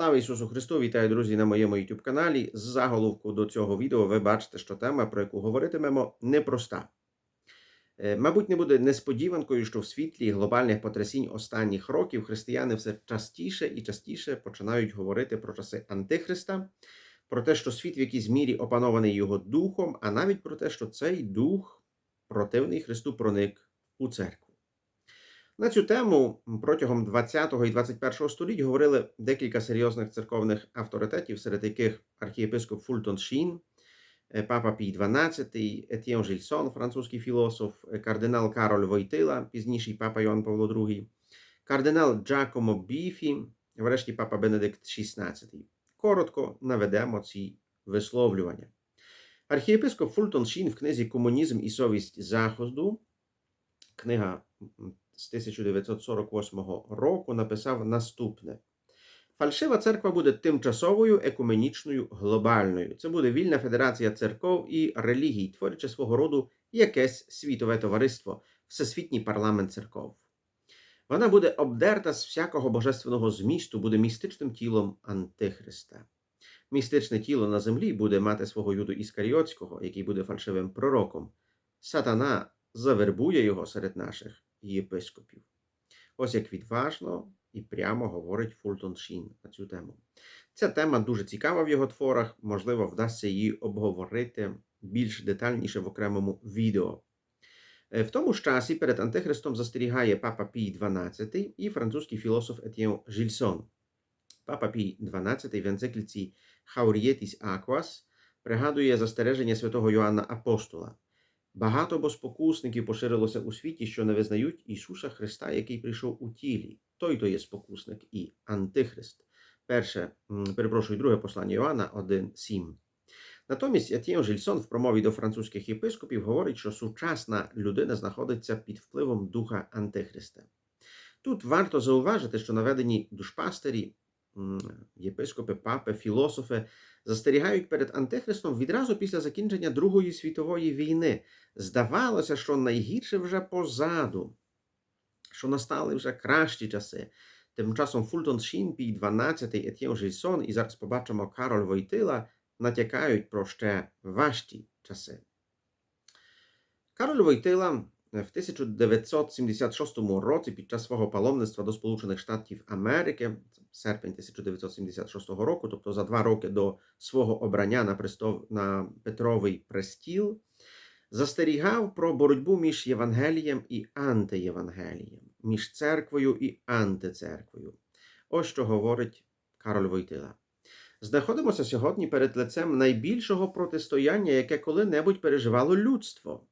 Слава Ісусу Христу! Вітаю, друзі, на моєму YouTube каналі. З заголовку до цього відео ви бачите, що тема, про яку говоритимемо, непроста. Е, Мабуть, не буде несподіванкою, що в світлі глобальних потрясінь останніх років християни все частіше і частіше починають говорити про часи Антихриста, про те, що світ в якійсь мірі опанований його духом, а навіть про те, що цей дух противний Христу проник у церкву. На цю тему протягом 20 і 21 століть говорили декілька серйозних церковних авторитетів, серед яких архієпископ Фултон Шін, е, папа Пій XII, Етьєн Жильсон, французький філософ, е, кардинал Кароль Войтила, пізніший папа Йоанн Павло II, кардинал Джакомо Біфі, врешті папа Бенедикт XVI. Коротко наведемо ці висловлювання. Архієпископ Фултон Шін в книзі Комунізм і совість Заходу, книга з 1948 року написав наступне: Фальшива церква буде тимчасовою, екуменічною, глобальною. Це буде вільна федерація церков і релігій, творячи свого роду якесь світове товариство, всесвітній парламент церков. Вона буде обдерта з всякого божественного змісту, буде містичним тілом Антихриста. Містичне тіло на землі буде мати свого юду Іскаріотського, який буде фальшивим пророком. Сатана завербує його серед наших єпископів. Ось як відважно і прямо говорить Фултон Шін на цю тему. Ця тема дуже цікава в його творах, можливо, вдасться її обговорити більш детальніше в окремому відео. Е, В тому ж часі перед Антихристом застерігає папа Пій XII і французький філософ Етьєн Жильсон. Папа Пій XII в енцикліці Хаурієтіс Аквас пригадує застереження святого Йоанна Апостола. Багато боспокусників поширилося у світі, що не визнають Ісуса Христа, який прийшов у тілі. Той то є спокусник і Антихрист. Перше, перепрошую, друге послання Йоанна 1.7. Натомість Етьєн Жильсон в промові до французьких єпископів говорить, що сучасна людина знаходиться під впливом духа Антихриста. Тут варто зауважити, що наведені душпастері, єпископи, папи, філософи застерігають перед Антихристом відразу після закінчення Другої світової війни. Здавалося, що найгірше вже позаду, що настали вже кращі часи. Тим часом Фултон Шін, Пій 12, Етьєн Жильсон і зараз побачимо Кароль Войтила натякають про ще важчі часи. Кароль Войтила в 1976 році під час свого паломництва до Сполучених Штатів Америки, серпень 1976 року, тобто за два роки до свого обрання на престол на Петровий престіл, застерігав про боротьбу між Євангелієм і антиєвангелієм, між церквою і антицерквою. Ось що говорить Кароль Войтила. Знаходимося сьогодні перед лицем найбільшого протистояння, яке коли-небудь переживало людство.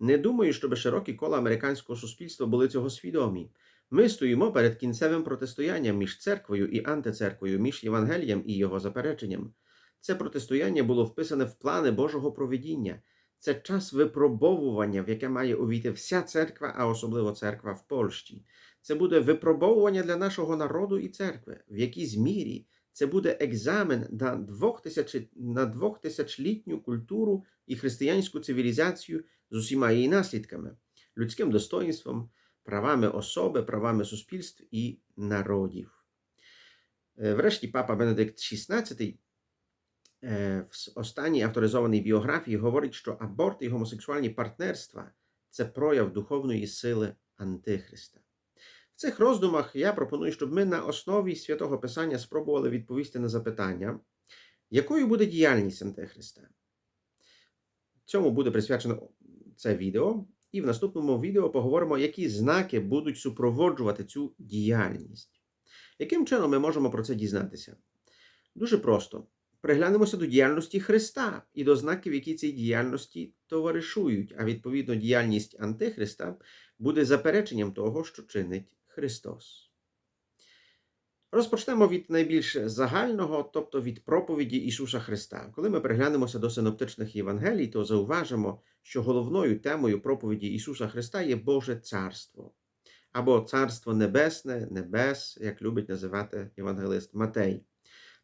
Не думаю, щоб широкі кола американського суспільства були цього свідомі. Ми стоїмо перед кінцевим протистоянням між церквою і антицерквою, між Євангелієм і його запереченням. Це протистояння було вписане в плани Божого проведіння. Це час випробовування, в яке має увійти вся церква, а особливо церква в Польщі. Це буде випробовування для нашого народу і церкви, в якійсь мірі це буде екзамен на двохтисяч, на двохтисячлітню культуру і християнську цивілізацію з усіма її наслідками, людським достоїнством, правами особи, правами суспільств і народів. Е, Врешті папа Бенедикт XVI е, в останній авторизованій біографії говорить, що аборт і гомосексуальні партнерства це прояв духовної сили Антихриста. В цих роздумах я пропоную, щоб ми на основі святого Писання спробували відповісти на запитання, якою буде діяльність Антихриста. Цьому буде присвячено це відео, і в наступному відео поговоримо, які знаки будуть супроводжувати цю діяльність. Яким чином ми можемо про це дізнатися? Дуже просто. Приглянемося до діяльності Христа і до знаків, які цій діяльності товаришують, а відповідно діяльність Антихриста буде запереченням того, що чинить Христос. Розпочнемо від найбільш загального, тобто від проповіді Ісуса Христа. Коли ми приглянемося до синоптичних Євангелій, то зауважимо, що головною темою проповіді Ісуса Христа є Боже Царство або Царство Небесне, Небес, як любить називати євангелист Матей.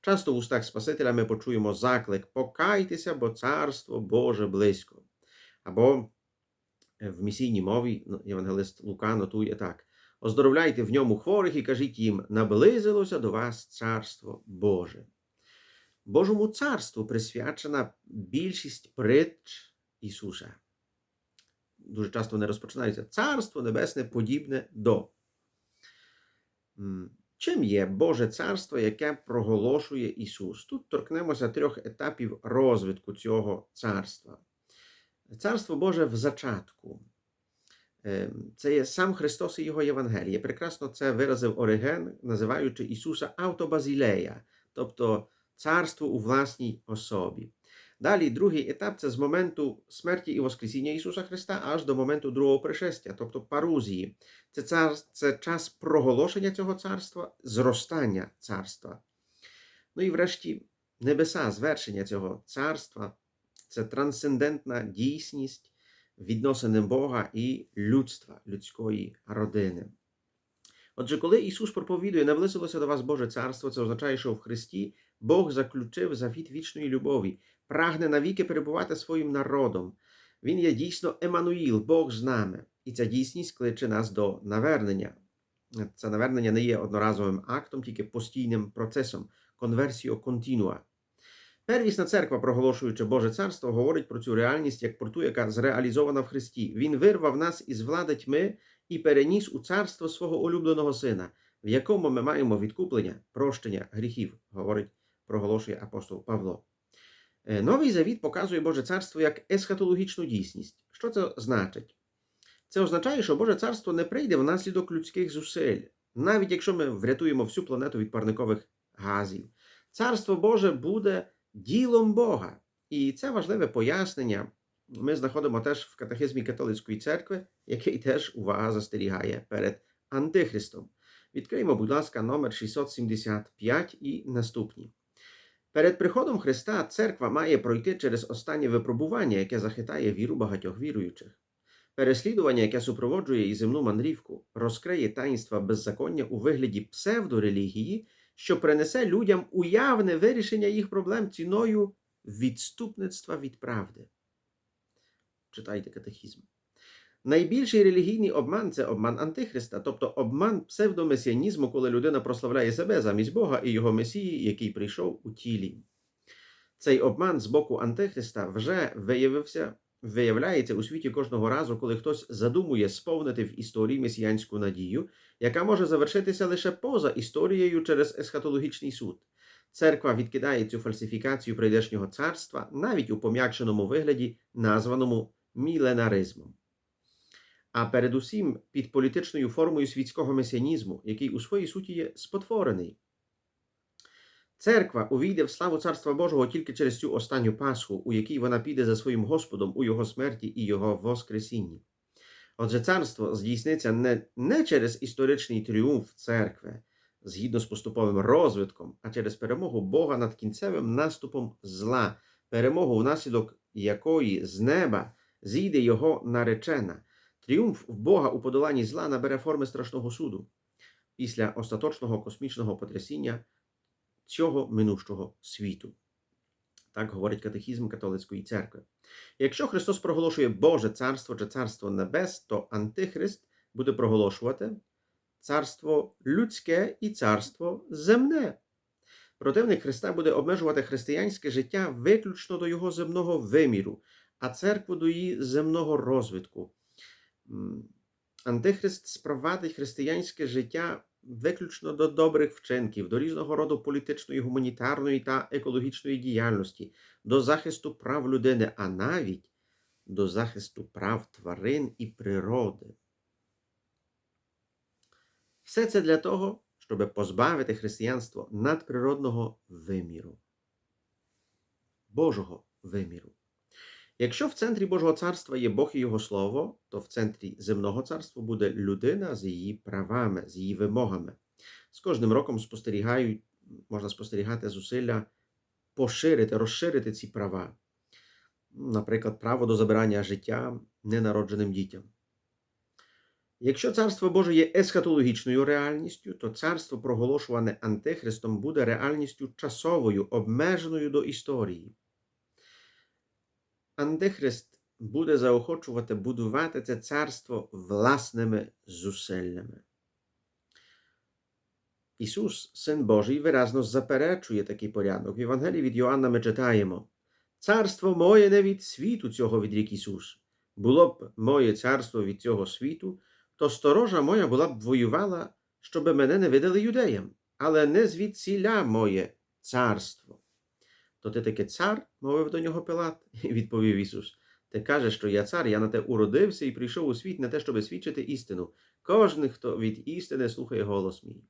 Часто в устах Спасителя ми почуємо заклик Покайтеся, бо Царство Боже близько. Або в місійній мові ну, євангелист Лука нотує так: Оздоровляйте в ньому хворих і кажіть їм: наблизилося до вас царство Боже. Божому царству присвячена більшість притч Ісуса. Дуже часто вони розпочинаються Царство Небесне подібне до. Чим є Боже царство, яке проголошує Ісус? Тут торкнемося трьох етапів розвитку цього царства. Царство Боже в зачатку. Ем, Це є сам Христос і Його Євангеліє. Прекрасно це виразив Ориген, називаючи Ісуса автобазілея, тобто царство у власній особі. Далі другий етап це з моменту смерті і Воскресіння Ісуса Христа аж до моменту другого пришестя, тобто парузії. Це, цар, це час проголошення цього царства, зростання царства. Ну і врешті небеса, звершення цього царства це трансцендентна дійсність відносини Бога і людства, людської родини. Отже, коли Ісус проповідує, наблизилося до вас Боже царство, це означає, що в Христі Бог заключив завіт вічної любові, прагне навіки перебувати своїм народом. Він є дійсно Еммануїл, Бог з нами. І ця дійсність кличе нас до навернення. Це навернення не є одноразовим актом, тільки постійним процесом, конверсіо континуа. Первісна церква, проголошуючи Боже царство, говорить про цю реальність як про ту, яка зреалізована в Христі. Він вирвав нас із влади тьми і переніс у царство свого улюбленого сина, в якому ми маємо відкуплення, прощення гріхів, говорить, проголошує апостол Павло. Е, Новий завіт показує Боже царство як есхатологічну дійсність. Що це значить? Це означає, що Боже царство не прийде внаслідок людських зусиль, навіть якщо ми врятуємо всю планету від парникових газів. Царство Боже буде ділом Бога. І це важливе пояснення. Ми знаходимо теж в катехизмі католицької церкви, який теж увага застерігає перед Антихристом. Відкриємо, будь ласка, номер 675 і наступні. Перед приходом Христа церква має пройти через останнє випробування, яке захитає віру багатьох віруючих. Переслідування, яке супроводжує і земну мандрівку, розкриє таїнства беззаконня у вигляді псевдорелігії, що принесе людям уявне вирішення їх проблем ціною відступництва від правди. Читайте катехізм. Найбільший релігійний обман це обман Антихриста, тобто обман псевдомесіанізму, коли людина прославляє себе замість Бога і його Месії, який прийшов у тілі. Цей обман з боку Антихриста вже виявився, виявляється у світі кожного разу, коли хтось задумує сповнити в історії месіянську надію, яка може завершитися лише поза історією через есхатологічний суд. Церква відкидає цю фальсифікацію прийдешнього царства навіть у пом'якшеному вигляді, названому міленаризмом. А передусім під політичною формою світського месіанізму, який у своїй суті є спотворений. Церква увійде в славу Царства Божого тільки через цю останню Пасху, у якій вона піде за своїм Господом у Його смерті і Його Воскресінні. Отже, царство здійсниться не, не через історичний тріумф церкви, згідно з поступовим розвитком, а через перемогу Бога над кінцевим наступом зла, перемогу, внаслідок якої з неба зійде Його наречена. Тріумф Бога у подоланні зла набере форми страшного суду після остаточного космічного потрясіння цього минущого світу. Так говорить катехізм католицької церкви. Якщо Христос проголошує Боже царство чи царство небес, то Антихрист буде проголошувати царство людське і царство земне. Противник Христа буде обмежувати християнське життя виключно до його земного виміру, а церкву до її земного розвитку. Антихрист спровадить християнське життя виключно до добрих вчинків, до різного роду політичної, гуманітарної та екологічної діяльності, до захисту прав людини, а навіть до захисту прав тварин і природи. Все це для того, щоб позбавити християнство надприродного виміру, Божого виміру. Якщо в центрі Божого царства є Бог і Його Слово, то в центрі земного царства буде людина з її правами, з її вимогами. З кожним роком спостерігають, можна спостерігати зусилля поширити, розширити ці права. Наприклад, право до забирання життя ненародженим дітям. Якщо царство Боже є есхатологічною реальністю, то царство, проголошуване Антихристом, буде реальністю часовою, обмеженою до історії. Антихрист буде заохочувати будувати це царство власними зусиллями. Ісус, Син Божий, виразно заперечує такий порядок. В Євангелії від Йоанна ми читаємо: Царство моє не від світу цього відрік Ісус. Було б моє царство від цього світу, то сторожа моя була б воювала, щоби мене не видали юдеям, але не звідсіля моє царство. То ти таки цар, мовив до нього Пилат, відповів Ісус. Ти кажеш, що я цар, я на те уродився і прийшов у світ не те, щоби свідчити істину. Кожен, хто від істини слухає голос мій.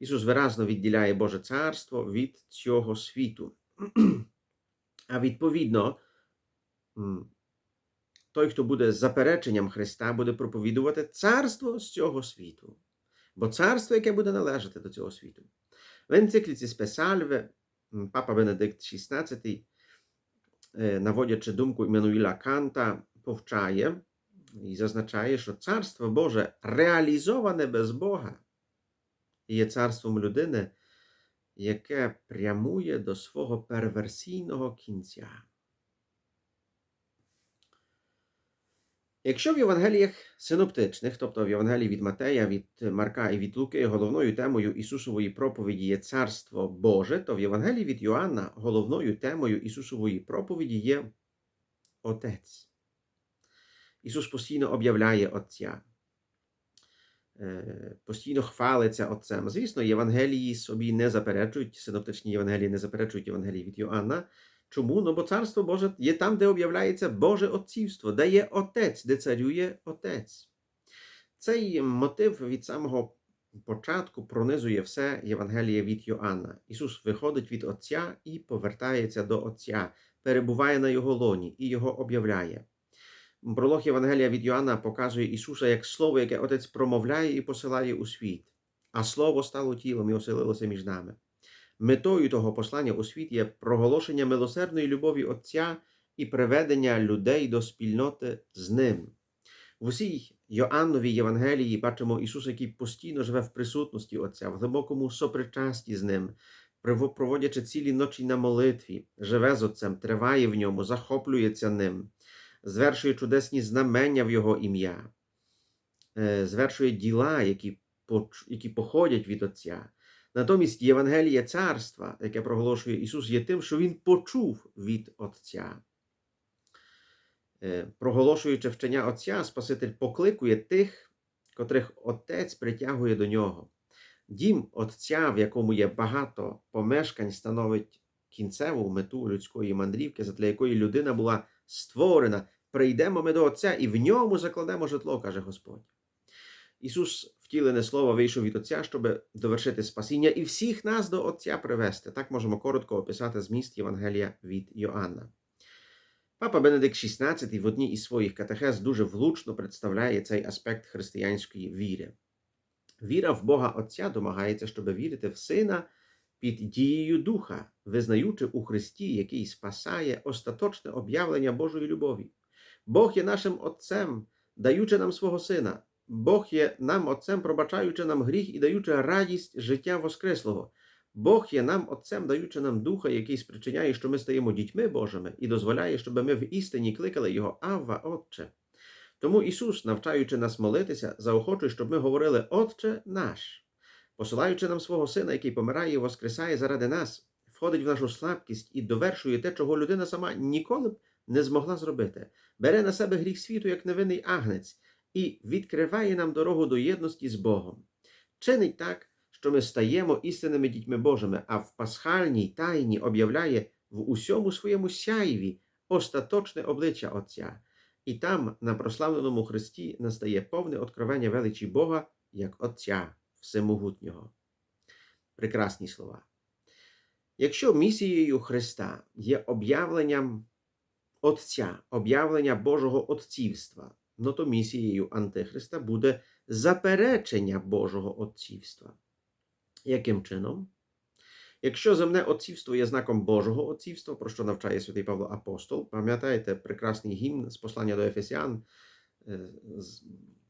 Ісус виразно відділяє Боже царство від цього світу. А відповідно, той, хто буде запереченням Христа, буде проповідувати царство з цього світу. Бо царство, яке буде належати до цього світу. В енцикліці Спесальве м, Папа Бенедикт XVI, е, наводячи думку Іммануїла Канта, повчає і зазначає, що царство Боже реалізоване без Бога є царством людини, яке прямує до свого перверсійного кінця. Якщо в Євангеліях синоптичних, тобто в Євангелії від Матея, від Марка і від Луки, головною темою Ісусової проповіді є Царство Боже, то в Євангелії від Йоанна головною темою Ісусової проповіді є Отець. Ісус постійно об'являє Отця, е, постійно хвалиться Отцем. Звісно, Євангелії собі не заперечують, синоптичні Євангелії не заперечують Євангелії від Йоанна. Чому? Ну, бо царство Боже є там, де об'являється Боже Отцівство, де є Отець, де царює Отець. Цей мотив від самого початку пронизує все Євангеліє від Йоанна. Ісус виходить від Отця і повертається до Отця, перебуває на Його лоні і його об'являє. Пролог Євангелія від Йоанна показує Ісуса як Слово, яке Отець промовляє і посилає у світ, а Слово стало тілом і оселилося між нами. Метою того послання у світ є проголошення милосердної любові Отця і приведення людей до спільноти з Ним. В усій Йоанновій Євангелії бачимо Ісуса, який постійно живе в присутності Отця, в глибокому сопричасті з Ним, проводячи цілі ночі на молитві, живе з Отцем, триває в ньому, захоплюється ним, звершує чудесні знамення в Його ім'я, е, звершує діла, які, які походять від Отця. Натомість Євангеліє царства, яке проголошує Ісус, є тим, що Він почув від Отця. Е, Проголошуючи вчення Отця, Спаситель покликує тих, котрих Отець притягує до нього. Дім Отця, в якому є багато помешкань, становить кінцеву мету людської мандрівки, задля якої людина була створена. Прийдемо ми до Отця і в ньому закладемо житло, каже Господь. Ісус, втілене слово, вийшов від Отця, щоб довершити спасіння і всіх нас до Отця привести. Так можемо коротко описати зміст Євангелія від Йоанна. Папа Бенедикт XVI в одній із своїх катехез дуже влучно представляє цей аспект християнської віри. Віра в Бога Отця домагається, щоб вірити в Сина під дією Духа, визнаючи у Христі, який спасає остаточне об'явлення Божої любові. Бог є нашим Отцем, даючи нам свого Сина. Бог є нам Отцем, пробачаючи нам гріх і даючи радість життя Воскреслого. Бог є нам Отцем, даючи нам Духа, який спричиняє, що ми стаємо дітьми Божими, і дозволяє, щоб ми в істині кликали Його Авва, Отче. Тому Ісус, навчаючи нас молитися, заохочує, щоб ми говорили Отче наш, посилаючи нам свого Сина, який помирає і воскресає заради нас, входить в нашу слабкість і довершує те, чого людина сама ніколи б не змогла зробити, бере на себе гріх світу як невинний агнець і відкриває нам дорогу до єдності з Богом. Чинить так, що ми стаємо істинними дітьми Божими, а в пасхальній тайні об'являє в усьому своєму сяйві остаточне обличчя Отця. І там, на прославленому Христі, настає повне откровення величі Бога як Отця Всемогутнього. Прекрасні слова. Якщо місією Христа є об'явленням Отця, об'явлення Божого Отцівства, ну то місією Антихриста буде заперечення Божого Отцівства. Яким чином? Якщо земне отцівство є знаком Божого отцівства, про що навчає святий Павло Апостол, пам'ятаєте прекрасний гімн з послання до Ефесян,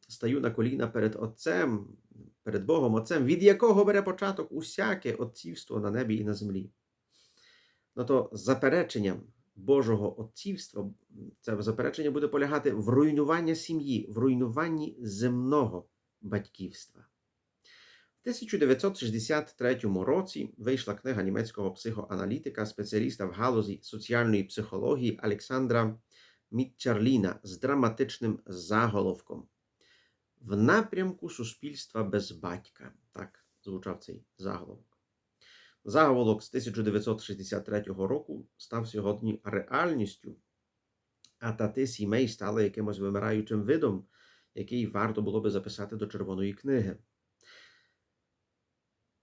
стаю на коліна перед Отцем, перед Богом Отцем, від якого бере початок усяке отцівство на небі і на землі. Ну то запереченням Божого отцівства, це заперечення буде полягати в руйнуванні сім'ї, в руйнуванні земного батьківства. В 1963 році вийшла книга німецького психоаналітика, спеціаліста в галузі соціальної психології Олександра Мітчарліна з драматичним заголовком В напрямку суспільства без батька. Так звучав цей заголовок. Заголовок з 1963 року став сьогодні реальністю, а тати сімей стали якимось вимираючим видом, який варто було би записати до Червоної книги.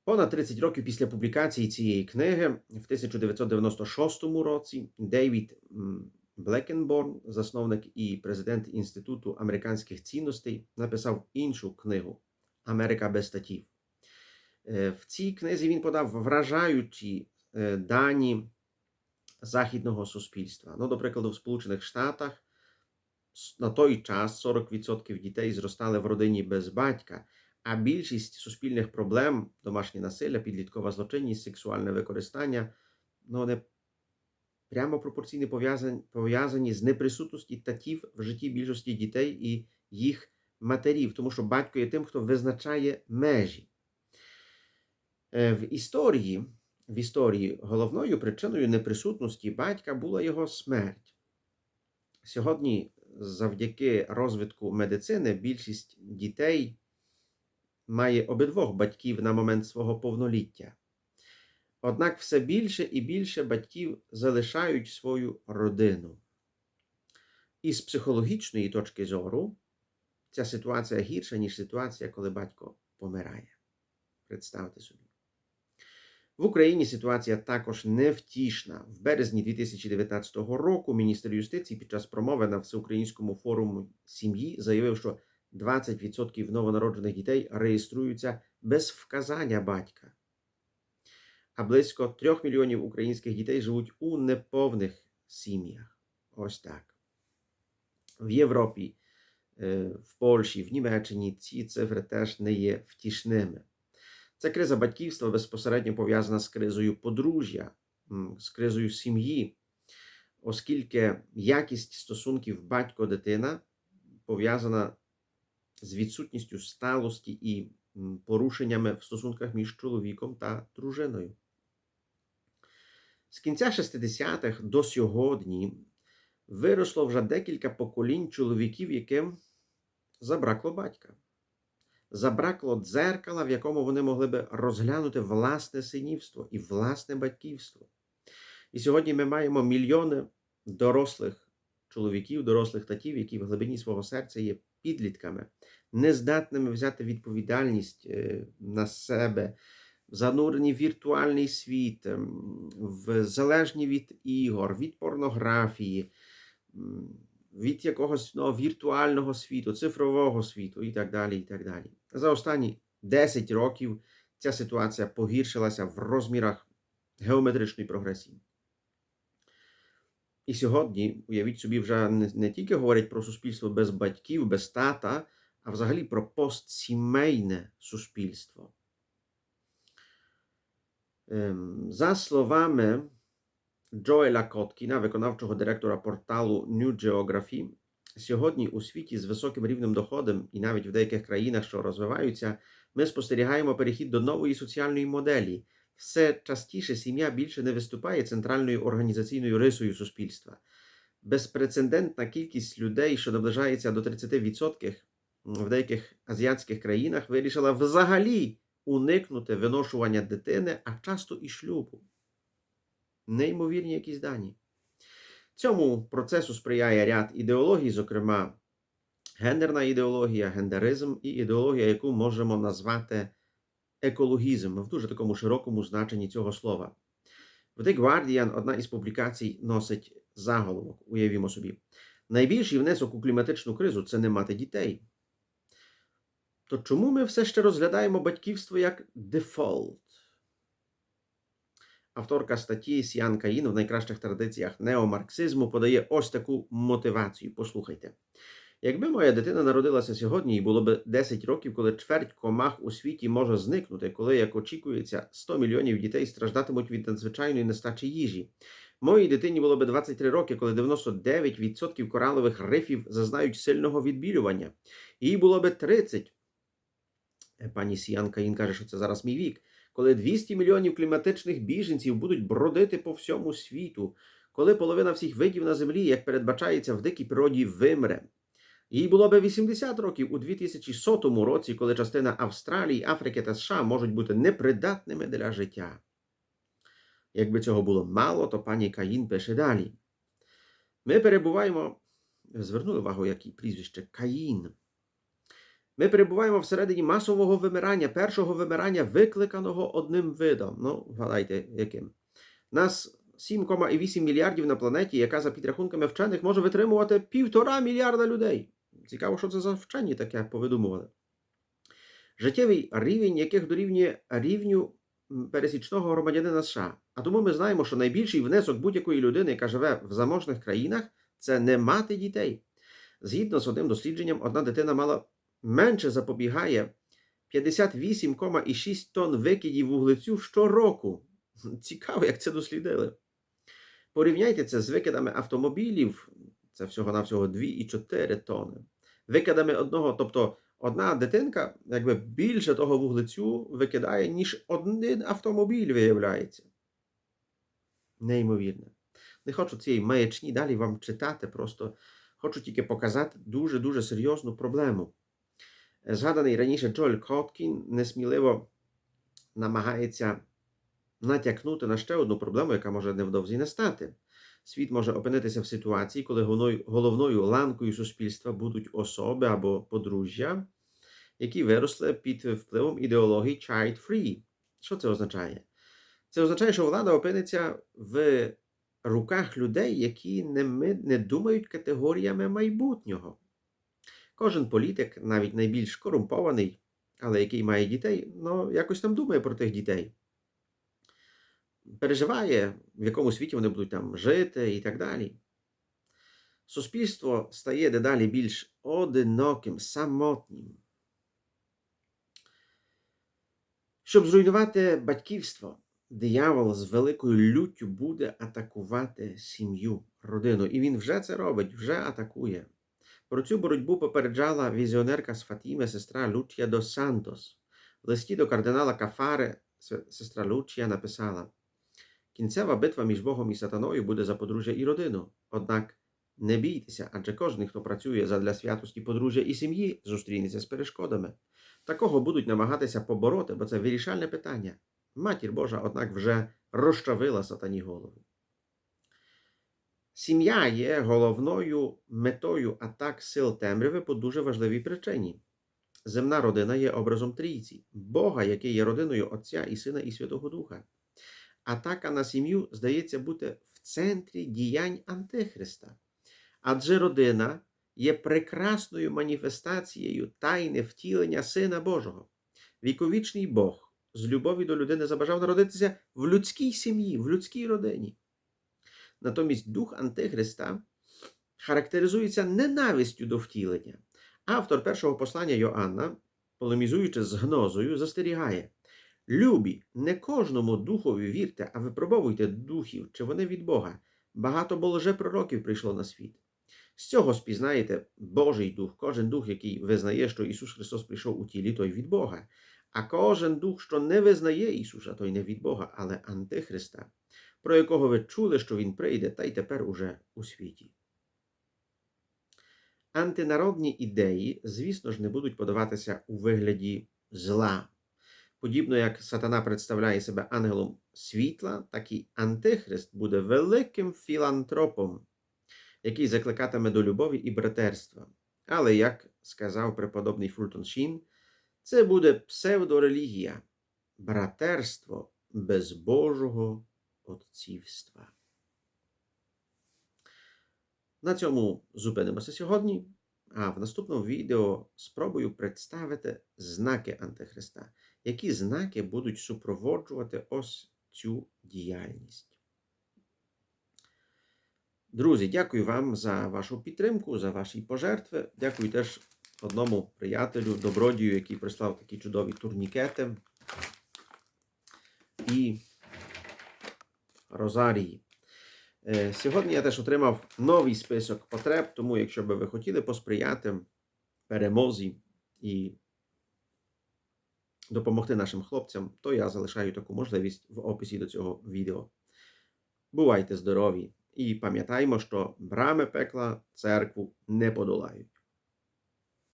Понад 30 років після публікації цієї книги, в 1996 році, Дейвід Блекенборн, засновник і президент Інституту американських цінностей, написав іншу книгу Америка без статів. Е, В цій книзі він подав вражаючі е, дані західного суспільства. Ну, до прикладу, в Сполучених Штатах на той час 40% дітей зростали в родині без батька, а більшість суспільних проблем домашнє насилля, підліткова злочинність, сексуальне використання, ну, вони прямо пропорційно пов'язані, пов'язані з неприсутності татів в житті більшості дітей і їх матерів, тому що батько є тим, хто визначає межі. Е, В історії, в історії головною причиною неприсутності батька була його смерть. Сьогодні, завдяки розвитку медицини, більшість дітей має обидвох батьків на момент свого повноліття. Однак все більше і більше батьків залишають свою родину. І з психологічної точки зору ця ситуація гірша, ніж ситуація, коли батько помирає. Представте собі. В Україні ситуація також невтішна. В березні 2019 року міністр юстиції під час промови на всеукраїнському форумі сім'ї заявив, що 20% новонароджених дітей реєструються без вказання батька. А близько 3 мільйонів українських дітей живуть у неповних сім'ях. Ось так. В Європі, е, в Польщі, в Німеччині ці цифри теж не є втішними. Ця криза батьківства безпосередньо пов'язана з кризою подружжя, з кризою сім'ї, оскільки якість стосунків батько-дитина пов'язана з відсутністю сталості і порушеннями в стосунках між чоловіком та дружиною. З кінця 60-х до сьогодні виросло вже декілька поколінь чоловіків, яким забракло батька забракло дзеркала, в якому вони могли би розглянути власне синівство і власне батьківство. І сьогодні ми маємо мільйони дорослих чоловіків, дорослих татів, які в глибині свого серця є підлітками, нездатними взяти відповідальність е, на себе, занурені в віртуальний світ, ем, в залежні від ігор, від порнографії. Від якогось ну, віртуального світу, цифрового світу і так далі. і так далі. За останні 10 років ця ситуація погіршилася в розмірах геометричної прогресії. І сьогодні, уявіть собі, вже не, не тільки говорять про суспільство без батьків, без тата, а взагалі про постсімейне суспільство. Ем, За словами Джоеля Коткіна, виконавчого директора порталу New Geography, сьогодні у світі з високим рівнем доходом і навіть в деяких країнах, що розвиваються, ми спостерігаємо перехід до нової соціальної моделі. Все частіше сім'я більше не виступає центральною організаційною рисою суспільства. Безпрецедентна кількість людей, що наближається до 30% в деяких азіатських країнах, вирішила взагалі уникнути виношування дитини, а часто і шлюбу неймовірні якісь дані. Цьому процесу сприяє ряд ідеологій, зокрема, гендерна ідеологія, гендеризм і ідеологія, яку можемо назвати екологізм в дуже такому широкому значенні цього слова. В The Guardian одна із публікацій носить заголовок, уявімо собі. Найбільший внесок у кліматичну кризу це не мати дітей. То чому ми все ще розглядаємо батьківство як дефолт? Авторка статті Сіан Каїн в найкращих традиціях неомарксизму подає ось таку мотивацію. Послухайте. Якби моя дитина народилася сьогодні, і було б 10 років, коли чверть комах у світі може зникнути, коли, як очікується, 100 мільйонів дітей страждатимуть від надзвичайної нестачі їжі. Моїй дитині було б 23 роки, коли 99% коралових рифів зазнають сильного відбілювання. Їй було б 30, Е, Пані Сіян Каїн каже, що це зараз мій вік. Коли 200 мільйонів кліматичних біженців будуть бродити по всьому світу, коли половина всіх видів на землі, як передбачається в дикій природі, вимре. Їй було би 80 років у 2100 році, коли частина Австралії, Африки та США можуть бути непридатними для життя. Якби цього було мало, то пані Каїн пише далі. Ми перебуваємо, звернули увагу, яке прізвище Каїн. Ми перебуваємо всередині масового вимирання, першого вимирання, викликаного одним видом. Ну, вгадайте, яким. Нас 7,8 мільярдів на планеті, яка за підрахунками вчених може витримувати півтора мільярда людей. Цікаво, що це за вчені таке повидумували. Життєвий рівень, яких дорівнює рівню пересічного громадянина США. А тому ми знаємо, що найбільший внесок будь-якої людини, яка живе в заможних країнах, це не мати дітей. Згідно з одним дослідженням, одна дитина мала менше запобігає 58,6 тонн викидів вуглецю щороку. Цікаво, як це дослідили. Порівняйте це з викидами автомобілів, це всього-навсього 2,4 тонни. Викидами одного, тобто одна дитинка, якби більше того вуглецю викидає, ніж один автомобіль, виявляється. Неймовірно. Не хочу цієї маячні далі вам читати, просто хочу тільки показати дуже-дуже серйозну проблему. Згаданий раніше Джоель Коткін несміливо намагається натякнути на ще одну проблему, яка може невдовзі настати. Світ може опинитися в ситуації, коли головною, ланкою суспільства будуть особи або подружжя, які виросли під впливом ідеології child-free. Що це означає? Це означає, що влада опиниться в руках людей, які не, не думають категоріями майбутнього. Кожен політик, навіть найбільш корумпований, але який має дітей, ну, якось там думає про тих дітей. Переживає, в якому світі вони будуть там жити і так далі. Суспільство стає дедалі більш одиноким, самотнім. Щоб зруйнувати батьківство, диявол з великою люттю буде атакувати сім'ю, родину. І він вже це робить, вже атакує. Про цю боротьбу попереджала візіонерка з Фатіми, сестра Лучія до Сантос. В листі до кардинала Кафари сестра Лучія написала: Кінцева битва між Богом і сатаною буде за подружжя і родину. Однак не бійтеся, адже кожен, хто працює задля святості подружжя і сім'ї, зустрінеться з перешкодами. Такого будуть намагатися побороти, бо це вирішальне питання. Матір Божа, однак, вже розчавила сатані голову. Сім'я є головною метою атак сил темряви по дуже важливій причині. Земна родина є образом трійці, Бога, який є родиною Отця і Сина і Святого Духа. Атака на сім'ю здається бути в центрі діянь Антихриста. Адже родина є прекрасною маніфестацією тайни втілення Сина Божого. Віковічний Бог з любові до людини забажав народитися в людській сім'ї, в людській родині. Натомість дух Антихриста характеризується ненавистю до втілення. Автор першого послання Йоанна, полемізуючи з гнозою, застерігає. Любі, не кожному духові вірте, а випробовуйте духів, чи вони від Бога. Багато бо лжепророків прийшло на світ. З цього спізнаєте Божий дух, кожен дух, який визнає, що Ісус Христос прийшов у тілі, той від Бога. А кожен дух, що не визнає Ісуса, той не від Бога, але Антихриста, про якого ви чули, що Він прийде, та й тепер уже у світі. Антинародні ідеї, звісно ж, не будуть подаватися у вигляді зла. Подібно як сатана представляє себе ангелом світла, так і Антихрист буде великим філантропом, який закликатиме до любові і братерства. Але, як сказав преподобний Фултон Шін, це буде псевдорелігія, братерство без Божого отцівства. На цьому зупинимося сьогодні, а в наступному відео спробую представити знаки Антихриста які знаки будуть супроводжувати ось цю діяльність. Друзі, дякую вам за вашу підтримку, за ваші пожертви. Дякую теж одному приятелю, добродію, який прислав такі чудові турнікети і розарії. Е, Сьогодні я теж отримав новий список потреб, тому якщо би ви хотіли посприяти перемозі і допомогти нашим хлопцям, то я залишаю таку можливість в описі до цього відео. Бувайте здорові і пам'ятаймо, що брами пекла церкву не подолають.